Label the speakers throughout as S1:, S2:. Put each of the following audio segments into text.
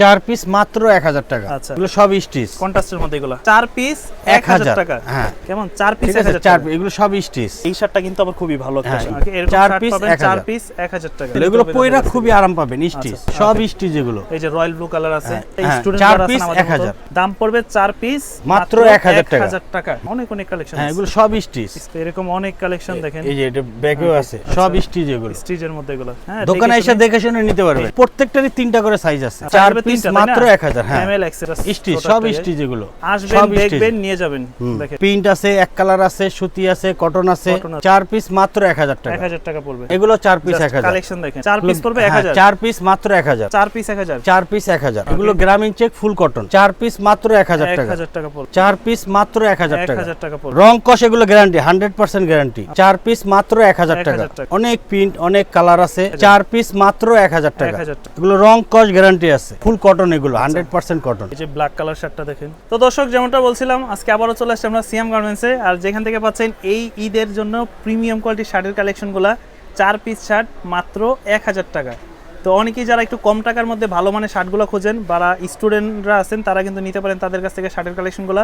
S1: চার পিস মাত্র এক হাজার টাকা।
S2: আচ্ছা।
S1: এগুলো সব স্টিচ।
S2: কন্ট্রাস্টের মধ্যে এগুলো। চার পিস এক হাজার টাকা।
S1: হ্যাঁ।
S2: কেমন? চার পিস এক হাজার
S1: চার এগুলো সব স্টিচ।
S2: এই শার্টটা কিন্তু আবার খুবই ভালো
S1: হ্যাঁ, চার 1000
S2: চার পিস এক হাজার টাকা।
S1: এগুলো পয়রা খুবই আরাম পাবেন স্টিচ।
S2: আচ্ছা,
S1: সব স্টিচ এগুলো।
S2: এই যে রয়্যাল ব্লু কালার আছে
S1: হ্যাঁ, হ্যাঁ, চার
S2: আমাদের
S1: 1000
S2: মতো, দাম পড়বে চার পিস
S1: মাত্র 1000 টাকা।
S2: হাজার টাকা। অনেক অনেক কালেকশন
S1: হ্যাঁ এগুলো সব স্টিচ।
S2: এরকম অনেক কালেকশন দেখেন।
S1: এই যে এটা ব্যাগেও আছে।
S2: আচ্ছা।
S1: সব স্টিচ এগুলো।
S2: স্টিজের মধ্যে এগুলো। হ্যাঁ
S1: দোকানে এসে দেখে শুনে নিতে পারবে প্রত্যেকটারই তিনটা করে সাইজ আছে।
S2: আচ্ছা,
S1: চার পিস মাত্র হ্যাঁ। স্টিচ সব
S2: ইয়ে।
S1: স্টিচ এগুলো।
S2: আসবেন দেখবেন নিয়ে যাবেন দেখেন।
S1: প্রিন্ট আছে এক কালার আছে সুতি আছে কটন আছে চার পিস মাত্র এক হাজার টাকা।
S2: এক হাজার টাকা পড়বে।
S1: এগুলো চার পিস
S2: কালেকশন দেখেন। চার পিস পড়বে
S1: চার মাত্র
S2: চার
S1: চার এগুলো গ্রামীণ চেক ফুল কটন চার পিস মাত্র এক হাজার টাকা।
S2: হাজার টাকা পড়বে।
S1: চার পিস মাত্র এক হাজার টাকা।
S2: পড়বে।
S1: রং কষ এগুলো গ্যারান্টি হান্ড্রেড পার্সেন্ট গ্যারান্টি চার পিস মাত্র এক হাজার
S2: 1000
S1: টাকা। অনেক প্রিন্ট অনেক কালার আছে। চার পিস মাত্র এক হাজার
S2: এক
S1: টাকা।
S2: হাজার টাকা।
S1: এগুলো রং কষ গ্যারান্টি আছে। ফুল কটন এগুলো হান্ড্রেড পার্সেন্ট কটন
S2: এই যে ব্ল্যাক কালার শার্টটা দেখেন। তো দর্শক যেমনটা বলছিলাম আজকে আবারও চলে আসছে আমরা সিএম গার্মেন্টসে আর যেখান থেকে পাচ্ছেন এই ঈদের জন্য প্রিমিয়াম কোয়ালিটির শার্টের কালেকশনগুলো চার পিস শার্ট মাত্র এক হাজার টাকা। তো অনেকেই যারা একটু কম টাকার মধ্যে ভালো মানের শার্টগুলো খোঁজেন বা স্টুডেন্টরা আছেন তারা কিন্তু নিতে পারেন তাদের কাছ থেকে শার্টের কালেকশনগুলো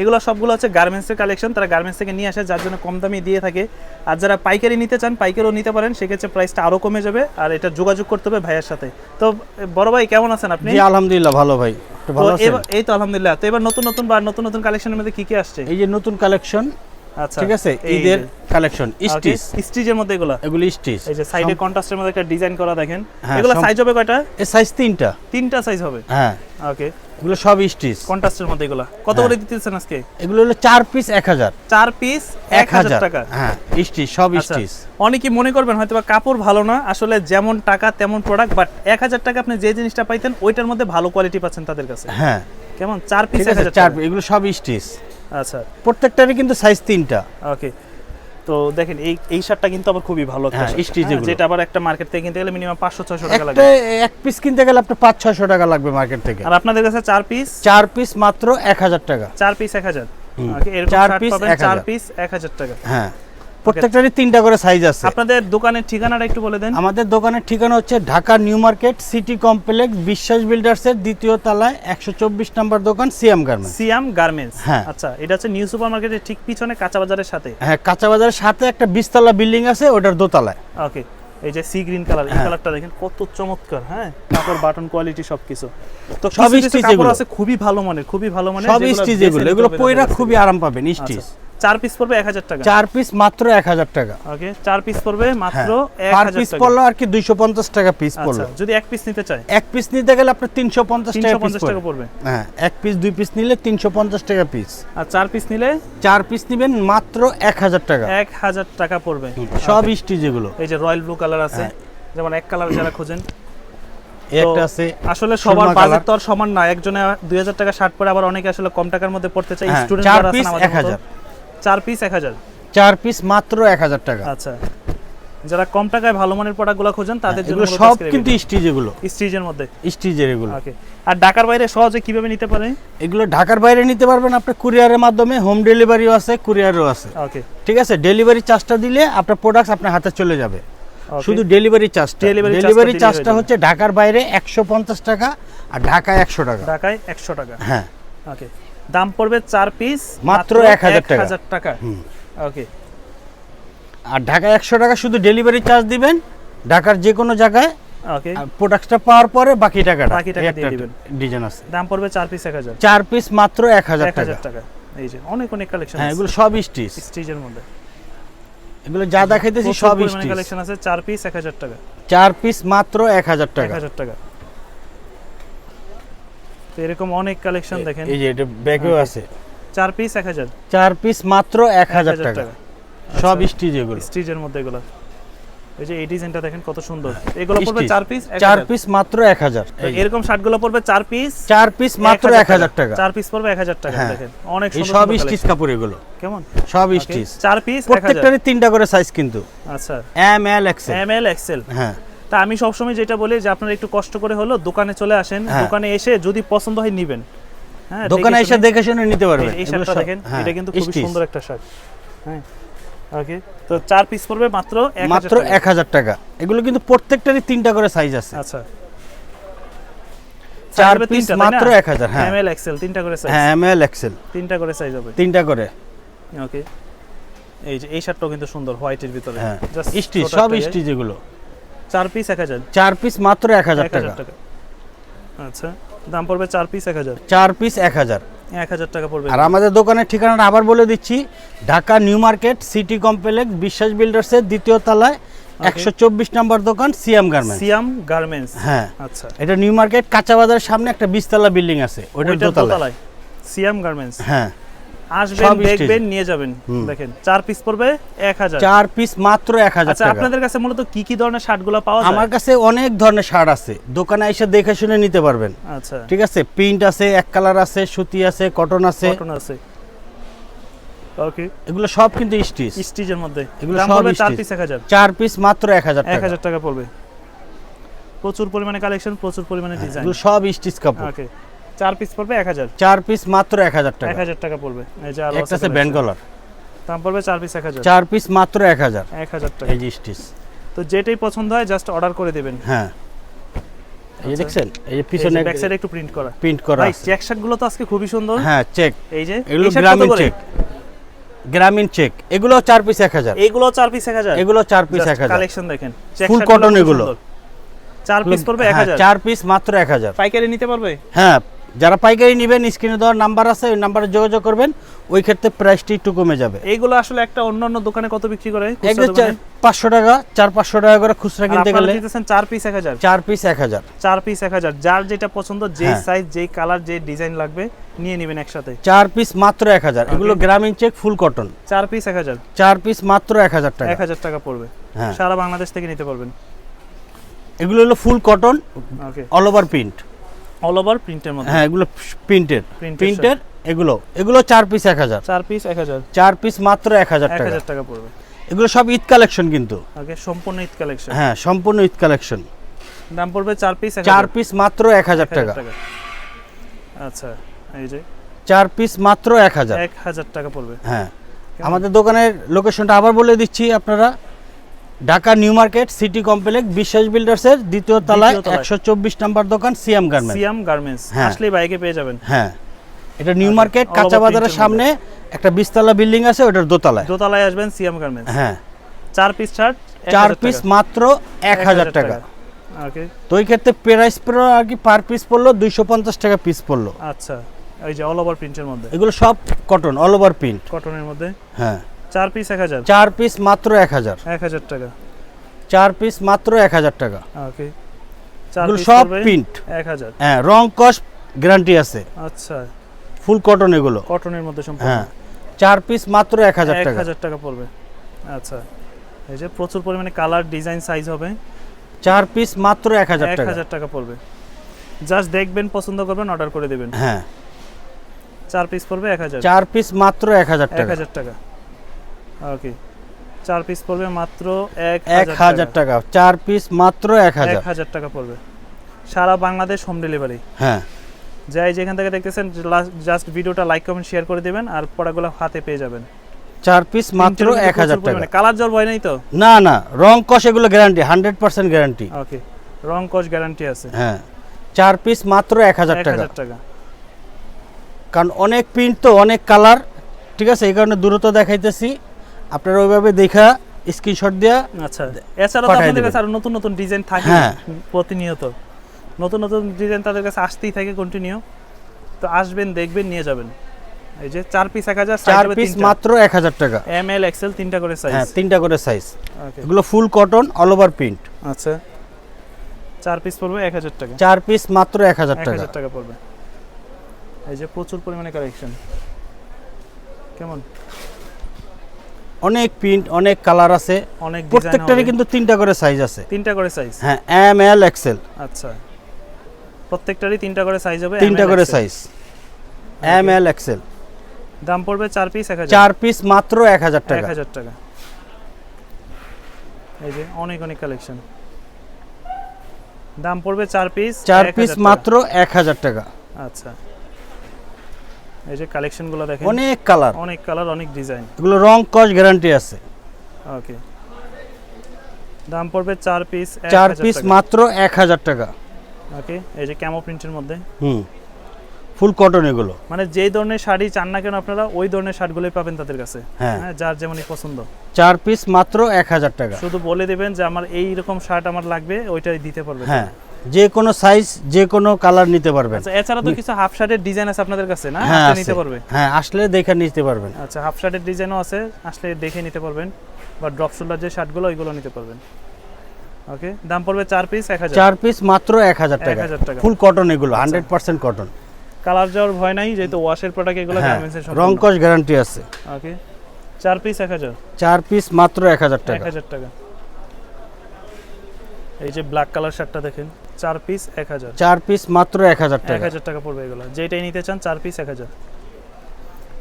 S2: এগুলো সবগুলো হচ্ছে গার্মেন্টসের কালেকশন তারা গার্মেন্টস থেকে নিয়ে আসে যার জন্য কম দামে দিয়ে থাকে। আর যারা পাইকারি নিতে চান পাইকারিও নিতে পারেন সেক্ষেত্রে প্রাইসটা আরও কমে যাবে আর এটা যোগাযোগ করতে হবে ভাইয়ের সাথে। তো বড় ভাই কেমন আছেন আপনি?
S1: আলহামদুলিল্লাহ ভালো ভাই।
S2: এই তো আলহামদুলিল্লাহ তো এবার নতুন নতুন বা নতুন নতুন কালেকশনের মধ্যে কি কি আসছে?
S1: এই যে নতুন কালেকশন ঠিক আছে? ঈদের কালেকশন স্টিচ।
S2: স্টিচের মধ্যে এগুলো?
S1: এগুলো স্টিচ।
S2: এই যে সাইডে কন্ট্রাস্টের মধ্যে একটা ডিজাইন করা দেখেন।
S1: হ্যাঁ,
S2: এগুলো সাইজ হবে কয়টা?
S1: এর সাইজ তিনটা।
S2: তিনটা সাইজ হবে?
S1: হ্যাঁ।
S2: ওকে
S1: এগুলো সব স্টিচ।
S2: কন্ট্রাস্টের মধ্যে এগুলো। কত
S1: হ্যাঁ।
S2: করে দিতেছেন আজকে?
S1: এগুলো হলো চার পিস এক হাজার।
S2: চার পিস এক হাজার টাকা।
S1: হ্যাঁ স্টিচ সব
S2: আচ্ছা।
S1: স্টিচ।
S2: অনেকে মনে করবেন হয়তো কাপড় ভালো না আসলে যেমন টাকা তেমন প্রোডাক্ট বাট এক হাজার টাকা আপনি যে জিনিসটা পাইতেন ওইটার মধ্যে ভালো কোয়ালিটি পাচ্ছেন তাদের কাছে।
S1: হ্যাঁ।
S2: কেমন? চার পিস
S1: ঠিক
S2: এক
S1: আছে
S2: হাজার
S1: চার
S2: টাকা।
S1: এগুলো সব স্টিচ।
S2: আচ্ছা।
S1: প্রত্যেকটারই কিন্তু সাইজ তিনটা।
S2: ওকে তো দেখেন এই এই শার্টটা কিন্তু আবার খুবই ভালো একটা
S1: হ্যাঁ,
S2: হ্যাঁ। যেটা আবার একটা মার্কেট থেকে কিনতে গেলে মিনিমাম পাঁচশো ছয়শো টাকা লাগবে
S1: এক পিস কিনতে গেলে আপনার পাঁচ ছয়শো টাকা লাগবে মার্কেট থেকে।
S2: আর আপনাদের কাছে চার পিস
S1: চার পিস মাত্র এক হাজার টাকা।
S2: চার পিস এক হাজার।
S1: চার
S2: পিস এক হাজার টাকা।
S1: হ্যাঁ। প্রত্যেকটারই তিনটা করে সাইজ আছে।
S2: আপনাদের দোকানের ঠিকানাটা একটু বলে দেন।
S1: আমাদের দোকানের ঠিকানা হচ্ছে Dhaka New Market City Complex Biswas বিল্ডার্সের দ্বিতীয় তলায় একশো চব্বিশ নম্বর দোকান সিএম গার্মেন্টস।
S2: সিয়াম গার্মেন্টস?
S1: হ্যাঁ।
S2: আচ্ছা এটা হচ্ছে নিউ সুপার মার্কেটের ঠিক পিছনে কাঁচা বাজারের সাথে?
S1: হ্যাঁ কাঁচা বাজারের সাথে একটা বিশতলা বিল্ডিং আছে ওটার দোতলায়।
S2: ওকে এই যে সি গ্রিন কালার এই
S1: হ্যাঁ।
S2: কালারটা দেখেন কত চমৎকার হ্যাঁ? কাপড় বাটন কোয়ালিটি সবকিছু। তো
S1: সব
S2: কাপড়
S1: এগুলো।
S2: আছে খুবই ভালো মানের খুবই ভালো মানের
S1: সব স্টিচ এগুলো এগুলো পয়রা খুবই আরাম পাবেন
S2: আচ্ছা,
S1: স্টিচ।
S2: চার পিস পড়বে এক হাজার টাকা।
S1: চার পিস মাত্র এক হাজার টাকা।
S2: ওকে চার পিস পড়বে মাত্র এক
S1: পিস পড়ল আর কি দুইশো পঞ্চাশ টাকা পিস
S2: আচ্ছা
S1: পড়ল।
S2: যদি এক পিস নিতে চায়।
S1: এক পিস নিতে গেলে আপনার তিনশো পঞ্চাশ টাকা
S2: পঞ্চাশ টাকা পড়বে।
S1: হ্যাঁ এক পিস দুই পিস নিলে তিনশো পঞ্চাশ টাকা পিস
S2: আর চার পিস নিলে
S1: চার পিস নিবেন মাত্র এক হাজার টাকা।
S2: এক হাজার টাকা পড়বে।
S1: সব স্টিচ এগুলো।
S2: এই যে রয়্যাল ব্লু কালার আছে
S1: হ্যাঁ।
S2: যেমন এক কালার যারা খোঁজেন।
S1: একটা আছে
S2: আসলে সবার বাজেট তো আর সমান না। একজনে দুই হাজার টাকা শার্ট পরে আবার অনেকে আসলে কম টাকার মধ্যে পড়তে চাই
S1: হ্যাঁ,
S2: স্টুডেন্ট
S1: চার
S2: যারা আছেন আমাদের
S1: 1000
S2: মতো। চার পিস এক হাজার?
S1: চার পিস মাত্র এক হাজার টাকা।
S2: আচ্ছা। যারা কম টাকায় ভালো মানের প্রোডাক্টগুলো খোঁজেন তাদের জন্য
S1: হ্যাঁ, সব কিন্তু স্টিচ এগুলো
S2: স্টিজের মধ্যে।
S1: স্টিচের এগুলো।
S2: ওকে আর ঢাকার বাইরে সহজে কীভাবে নিতে পারে?
S1: এগুলো ঢাকার বাইরে নিতে পারবেন আপনি কুরিয়ারের মাধ্যমে হোম ডেলিভারিও আছে কুরিয়ারও আছে।
S2: ওকে
S1: ঠিক আছে? ডেলিভারি চার্জটা দিলে আপনার প্রোডাক্ট আপনার হাতে চলে যাবে। শুধু ডেলিভারি চার্জ ডেলিভারি চার্জটা হচ্ছে ঢাকার বাইরে একশো পঞ্চাশ টাকা আর ঢাকায় একশো টাকা।
S2: ঢাকায় একশো টাকা।
S1: হ্যাঁ।
S2: ওকে দাম পড়বে চার পিস
S1: মাত্র 1000 টাকা।
S2: হাজার টাকা। ওকে
S1: আর ঢাকায় একশো টাকা শুধু ডেলিভারি চার্জ দিবেন ঢাকার যে কোনো জায়গায়
S2: ওকে
S1: প্রোডাক্টটা পাওয়ার পরে বাকি টাকাটা
S2: বাকি টাকা দিয়ে দিবেন।
S1: ডিজাইন আছে।
S2: দাম পড়বে চার পিস এক হাজার।
S1: চার পিস মাত্র এক হাজার
S2: এক
S1: টাকা।
S2: এই যে অনেক অনেক কালেকশন
S1: হ্যাঁ এগুলো সব স্টিচ
S2: স্টিজের মধ্যে।
S1: এগুলো যা দেখাইতেছি সব স্টিচ
S2: কালেকশন আছে চার পিস এক হাজার টাকা।
S1: চার পিস মাত্র এক হাজার টাকা।
S2: এক হাজার টাকা। তো এরকম অনেক কালেকশন দেখেন।
S1: এই যে এটা ব্যাগেও আছে।
S2: চার পিস এক হাজার?
S1: চার পিস মাত্র এক হাজার টাকা। সব স্টিচ এগুলো।
S2: স্টিজের মধ্যে এগুলো। এই যে এই ডিজাইনটা দেখেন কত সুন্দর। এগুলো পড়বে। চার পিস
S1: চার পিস মাত্র এক হাজার।
S2: এরকম শার্টগুলো পড়বে চার পিস
S1: চার পিস মাত্র এক হাজার টাকা।
S2: চার পিস পড়বে এক হাজার টাকা
S1: হ্যাঁ।
S2: দেখেন। অনেক সুন্দর
S1: সব স্টিচ কাপড় এগুলো।
S2: কেমন?
S1: সব স্টিচ
S2: চার পিস এক হাজার।
S1: প্রত্যেকটারই তিনটা করে সাইজ কিন্তু।
S2: আচ্ছা।
S1: M L XL
S2: M L XL
S1: হ্যাঁ।
S2: তা আমি সবসময় যেটা বলি যে আপনারা একটু কষ্ট করে হলো দোকানে চলে আসেন।
S1: হ্যাঁ।
S2: দোকানে এসে যদি পছন্দ হয় নিবেন। হ্যাঁ
S1: দোকানে এসে দেখে শুনে নিতে পারবেন।
S2: এই- শার্টটা দেখেন
S1: হ্যাঁ,
S2: এটা কিন্তু
S1: stitch।
S2: সুন্দর একটা শার্ট। হ্যাঁ ওকে তো চার পিস পড়বে মাত্র
S1: মাত্র। এক হাজার টাকা। এগুলো কিন্তু প্রত্যেকটারই তিনটা করে সাইজ আছে।
S2: আচ্ছা।
S1: চার পিস মাত্র এক হাজার হ্যাঁ।
S2: এম এল এক্সেল তিনটা করে সাইজ
S1: হ্যাঁ এম এল এক্সেল
S2: তিনটা করে সাইজ হবে।
S1: তিনটা করে।
S2: ওকে এই যে এই শার্টটাও কিন্তু সুন্দর হোয়াইটের ভিতরে।
S1: হ্যাঁ। স্টিচ সব
S2: ইয়ে।
S1: স্টিচ এগুলো।
S2: চার পিস এক হাজার।
S1: চার পিস মাত্র এক হাজার টাকা।
S2: আচ্ছা দাম পড়বে চার পিস এক হাজার।
S1: চার পিস এক হাজার।
S2: এক হাজার টাকা পড়বে।
S1: আর আমাদের দোকানের ঠিকানাটা আবার বলে দিচ্ছি Dhaka New Market City Complex Biswas বিল্ডার্সের দ্বিতীয় তলায় একশো চব্বিশ নম্বর দোকান সিএম গার্মেন্টস।
S2: সিয়াম গার্মেন্টস।
S1: হ্যাঁ।
S2: আচ্ছা।
S1: এটা নিউ মার্কেট কাঁচা বাজারের সামনে একটা বিশতলা বিল্ডিং আছে দোতলায়।
S2: দোতলায়। সিয়াম গার্মেন্টস।
S1: হ্যাঁ।
S2: আসবেন দেখবেন নিয়ে যাবেন। দেখেন চার পিস পড়বে এক হাজার।
S1: চার পিস মাত্র এক হাজার
S2: আচ্ছা আপনাদের কাছে মূলত কি কি ধরনের শার্টগুলো পাওয়া যায়?
S1: আমার কাছে অনেক ধরনের শার্ট আছে। দোকানে এসে দেখে শুনে নিতে পারবেন।
S2: আচ্ছা।
S1: ঠিক আছে? প্রিন্ট আছে এক কালার আছে সুতি আছে কটন আছে।
S2: কটন আছে। ওকে
S1: এগুলো সব কিন্তু স্টিচ।
S2: স্টিচের মধ্যে।
S1: এগুলো সব
S2: চার পিস এক হাজার।
S1: চার পিস মাত্র এক হাজার
S2: এক
S1: টাকা।
S2: হাজার টাকা পড়বে। প্রচুর পরিমাণে কালেকশন প্রচুর পরিমাণে ডিজাইন
S1: এগুলো সব স্টিচ কাপড়।
S2: ওকে চার পিস পড়বে এক হাজার।
S1: চার পিস মাত্র এক হাজার
S2: এক
S1: টাকা
S2: হাজার টাকা পড়বে। এই যে আরও
S1: একটা আছে। Band collar.
S2: দাম পড়বে চার পিস এক হাজার।
S1: চার পিস মাত্র এক হাজার।
S2: এক হাজার টাকা।
S1: এই যে স্টিচ
S2: তো যেটাই পছন্দ হয় জাস্ট অর্ডার করে দেবেন।
S1: হ্যাঁ। এই যে
S2: আচ্ছা।
S1: দেখছেন? এই যে পিছনে
S2: ব্যাক সাইডে একটু প্রিন্ট করা।
S1: প্রিন্ট করা
S2: ভাই চেক শার্টগুলো তো আজকে খুবই সুন্দর।
S1: হ্যাঁ চেক
S2: এই যে
S1: এগুলো গ্রামীণ চেক গ্রামীণ চেক এগুলো চার পিস এক হাজার।
S2: এইগুলো চার পিস এক হাজার?
S1: এগুলো চার পিস এক হাজার।
S2: কালেকশন দেখেন।
S1: Cotton
S2: খুব
S1: এগুলো।
S2: চার পিস পড়বে এক
S1: হ্যাঁ,
S2: হাজার।
S1: চার পিস মাত্র এক হাজার।
S2: পাইকারি নিতে পারবে?
S1: হ্যাঁ যারা পাইকারি নেবেন স্ক্রিনে দেওয়ার নাম্বার আছে ওই নাম্বারে যোগাযোগ করবেন ওই ক্ষেত্রে প্রাইসটি একটু কমে যাবে।
S2: এইগুলো আসলে একটা অন্য অন্য দোকানে কত বিক্রি করে?
S1: পাঁচশো টাকা চার পাঁচশো টাকা করে খুচরা কিনতে গেলে
S2: চার পিস এক হাজার।
S1: চার পিস এক হাজার।
S2: চার পিস এক হাজার। যার যেটা পছন্দ
S1: হ্যাঁ।
S2: সাইজ যেই কালার যে ডিজাইন লাগবে নিয়ে নেবেন একসাথে।
S1: চার পিস মাত্র এক হাজার। এগুলো গ্রামীণ চেক ফুল কটন
S2: চার পিস এক হাজার।
S1: চার পিস মাত্র এক হাজার টাকা।
S2: এক হাজার টাকা পড়বে।
S1: হ্যাঁ।
S2: সারা বাংলাদেশ থেকে নিতে পারবেন।
S1: এগুলো হলো full cotton
S2: okay
S1: all over print
S2: all over প্রিন্টের মধ্যে?
S1: হ্যাঁ এগুলো প্রিন্টেড প্রিন্টেড এগুলো এগুলো চার পিস এক হাজার।
S2: চার পিস এক হাজার।
S1: চার পিস মাত্র এক হাজার টাকা।
S2: টাকা পড়বে।
S1: এগুলো সব ঈদ কালেকশন কিন্তু।
S2: ওকে সম্পূর্ণ ঈদ কালেকশন
S1: হ্যাঁ সম্পূর্ণ ঈদ কালেকশন
S2: দাম পড়বে চার পিস
S1: চার পিস মাত্র এক হাজার টাকা।
S2: আচ্ছা এই যে।
S1: চার পিস মাত্র এক হাজার।
S2: এক হাজার টাকা পড়বে।
S1: হ্যাঁ। আমাদের দোকানের লোকেশনটা আবার বলে দিচ্ছি আপনারা। Dhaka New Market City Complex Biswas বিল্ডার্সের দ্বিতীয় তলায়
S2: দ্বিতীয় তলায়।
S1: একশো চব্বিশ নাম্বার দোকান সিএম গার্মেন্ট
S2: সিয়াম গার্মেন্টস।
S1: হ্যাঁ।
S2: আসলে বাইকে পেয়ে যাবেন।
S1: হ্যাঁ। এটা নিউ মার্কেট কাঁচা বাজারের সামনে একটা বিশতলা বিল্ডিং আছে ওটার দোতলায়।
S2: দোতলায় আসবেন সিয়াম গার্মেন্টস।
S1: হ্যাঁ।
S2: চার পিস শার্ট
S1: চার পিস মাত্র এক হাজার টাকা। তো ওই ক্ষেত্রে প্রাইস আর কি পার পিস পড়ল দুইশো পঞ্চাশ টাকা পিস পড়ল।
S2: আচ্ছা এই যে অল ওভার প্রিন্টের মধ্যে।
S1: এগুলো সব কটন অল ওভার প্রিন্ট
S2: কটনের মধ্যে।
S1: হ্যাঁ।
S2: চার পিস এক হাজার?
S1: চার পিস মাত্র এক হাজার।
S2: এক হাজার টাকা।
S1: চার পিস মাত্র এক হাজার টাকা।
S2: ওকে
S1: সব প্রিন্ট
S2: এক হাজার।
S1: হ্যাঁ রং কস গ্যারান্টি আছে।
S2: আচ্ছা।
S1: ফুল কটন এগুলো।
S2: কটনের মধ্যে সম্পূর্ণ।
S1: হ্যাঁ। চার পিস মাত্র এক হাজার
S2: এক হাজার টাকা পড়বে। আচ্ছা। এই যে প্রচুর পরিমাণে কালার ডিজাইন সাইজ হবে।
S1: চার পিস মাত্র এক হাজার
S2: এক হাজার টাকা পড়বে। জাস্ট দেখবেন পছন্দ করবেন অর্ডার করে দেবেন।
S1: হ্যাঁ।
S2: চার পিস পড়বে এক হাজার।
S1: চার পিস মাত্র এক হাজার
S2: এক হাজার টাকা। ওকে। চার পিস পড়বে মাত্র এক
S1: হাজার টাকা। চার পিস মাত্র এক হাজার।
S2: হাজার টাকা পড়বে। সারা বাংলাদেশ হোম ডেলিভারি
S1: হ্যাঁ।
S2: যাই যেখান থেকে দেখতেছেন জাস্ট ভিডিওটা লাইক কমেন্ট শেয়ার করে দিবেন আর পড়াগুলো হাতে পেয়ে যাবেন।
S1: চার পিস মাত্র এক হাজার টাকা।
S2: কালার জল ভয় নাই তো?
S1: না না রং কস এগুলো guarantee hundred percent guarantee
S2: okay রং কস গ্যারান্টি আছে।
S1: হ্যাঁ। চার পিস মাত্র এক হাজার
S2: এক
S1: টাকা।
S2: হাজার টাকা।
S1: কারণ অনেক প্রিন্ট তো অনেক কালার ঠিক আছে এই কারণে দূরত্ব দেখাইতেছি। আপনারা ওইভাবে দেখা স্ক্রিনশট দেওয়া
S2: আচ্ছা এছাড়া তো আপনাদের কাছে আরও নতুন নতুন ডিজাইন থাকে
S1: হ্যাঁ।
S2: প্রতিনিয়ত। নতুন নতুন ডিজাইন তাদের কাছে আসতেই থাকে কন্টিনিউ তো আসবেন দেখবেন নিয়ে যাবেন। এই যে চার পিস এক হাজার
S1: চার পিস মাত্র এক হাজার টাকা।
S2: এম এল এক্সেল তিনটা করে সাইজ
S1: হ্যাঁ তিনটা করে সাইজ
S2: ওকে
S1: এগুলো full cotton all over print
S2: আচ্ছা। চার পিস পড়বে এক হাজার টাকা।
S1: চার পিস মাত্র এক হাজার টাকা।
S2: হাজার টাকা পড়বে। এই যে প্রচুর পরিমাণে কালেকশন কেমন?
S1: অনেক প্রিন্ট অনেক কালার আছে।
S2: অনেক
S1: প্রত্যেকটারই কিন্তু তিনটা করে সাইজ আছে।
S2: তিনটা করে সাইজ
S1: হ্যাঁ এম এল এক্সেল
S2: আচ্ছা। প্রত্যেকটারই তিনটা করে সাইজ হবে
S1: তিনটা করে সাইজ এম এল এক্সেল
S2: দাম পড়বে চার পিস এক
S1: চার পিস মাত্র এক হাজার টাকা।
S2: এক হাজার টাকা। এই যে অনেক অনেক কালেকশন দাম পড়বে চার পিস
S1: চার পিস মাত্র এক হাজার টাকা।
S2: আচ্ছা। এই যে কালেকশনগুলো দেখেন।
S1: অনেক কালার
S2: অনেক কালার অনেক ডিজাইন
S1: এগুলো রং কস গ্যারান্টি আছে।
S2: ওকে দাম পড়বে চার পিস
S1: চার পিস মাত্র এক হাজার টাকা।
S2: ওকে এই যে ক্যামো প্রিন্টের মধ্যে।
S1: হুম। ফুল কটন এগুলো।
S2: মানে যেই ধরনের শাড়ি চান না কেন আপনারা ওই ধরনের শার্টগুলোই পাবেন তাদের কাছে।
S1: হ্যাঁ।
S2: যার যেমনই পছন্দ।
S1: চার পিস মাত্র এক হাজার টাকা।
S2: শুধু বলে দেবেন যে আমার এই রকম শার্ট আমার লাগবে ওইটাই দিতে পারবেন
S1: হ্যাঁ। যে কোনো সাইজ যে কোনো কালার নিতে পারবেন।
S2: আচ্ছা এছাড়া তো কিছু হাফ শার্টের ডিজাইন আছে আপনাদের কাছে না?
S1: হ্যাঁ
S2: আপনি নিতে পারবে?
S1: হ্যাঁ আসলে দেখে নিতে পারবেন।
S2: আচ্ছা হাফ শার্টের ডিজাইনও আছে আসলে দেখে নিতে পারবেন। বা ড্রপ শোল্ডার যে শার্টগুলো ওইগুলো নিতে পারবেন। ওকে দাম পড়বে চার পিস এক হাজার।
S1: চার পিস মাত্র এক হাজার টাকা।
S2: 1000 টাকা।
S1: ফুল কটন এগুলো হান্ড্রেড পার্সেন্ট কটন
S2: কালার যাওয়ার ভয় নাই যেহেতু ওয়াশের প্রোডাক্ট এগুলো
S1: হ্যাঁ
S2: গার্মেন্টসের
S1: রংকশ গ্যারান্টি আছে।
S2: ওকে চার পিস এক হাজার।
S1: চার পিস মাত্র এক হাজার
S2: এক
S1: টাকা।
S2: হাজার টাকা। এই যে ব্ল্যাক কালার শার্টটা দেখেন চার পিস এক হাজার।
S1: চার পিস মাত্র এক হাজার টাকা।
S2: এক হাজার টাকা পড়বে এগুলো। যেটাই নিতে চান চার পিস এক হাজার।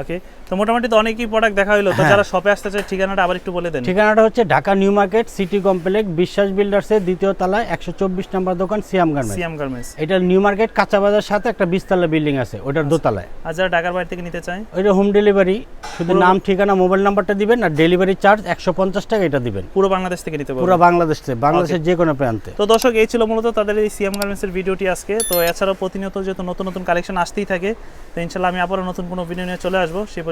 S2: ওকে তো মোটামুটি তো অনেকই প্রোডাক্ট দেখা হলো তো
S1: হ্যাঁ।
S2: যারা শপে আসতে চায় ঠিকানাটা আবার একটু বলে দেন।
S1: ঠিকানাটা হচ্ছে Dhaka New Market City Complex Biswas বিল্ডার্সের দ্বিতীয় তলায় একশো চব্বিশ নম্বর দোকান সিয়াম গার্মেন্টস।
S2: CM garments.
S1: এটা নিউ মার্কেট কাঁচা বাজার সাথে একটা বিশতলা বিল্ডিং আছে ওটার দোতলায়।
S2: আর যারা ঢাকার বাইরে থেকে নিতে চায়?
S1: ওইটা হোম ডেলিভারি শুধু নাম ঠিকানা মোবাইল নাম্বারটা দিবেন আর ডেলিভারি চার্জ একশো পঞ্চাশ টাকা এটা দিবেন।
S2: পুরো বাংলাদেশ থেকে নিতে
S1: পুরো বাংলাদেশ থেকে বাংলাদেশের যে কোনো প্রান্তে।
S2: তো দর্শক এই ছিল মূলত তাদের এই সিএম গার্মেন্টসের ভিডিওটি আজকে। তো এছাড়াও প্রতিনিয়ত যেহেতু নতুন নতুন কালেকশন আসতেই থাকে তো ইনশাল্লাহ আমি আবারও নতুন কোনো ভিডিও নিয়ে চলে আসব। সে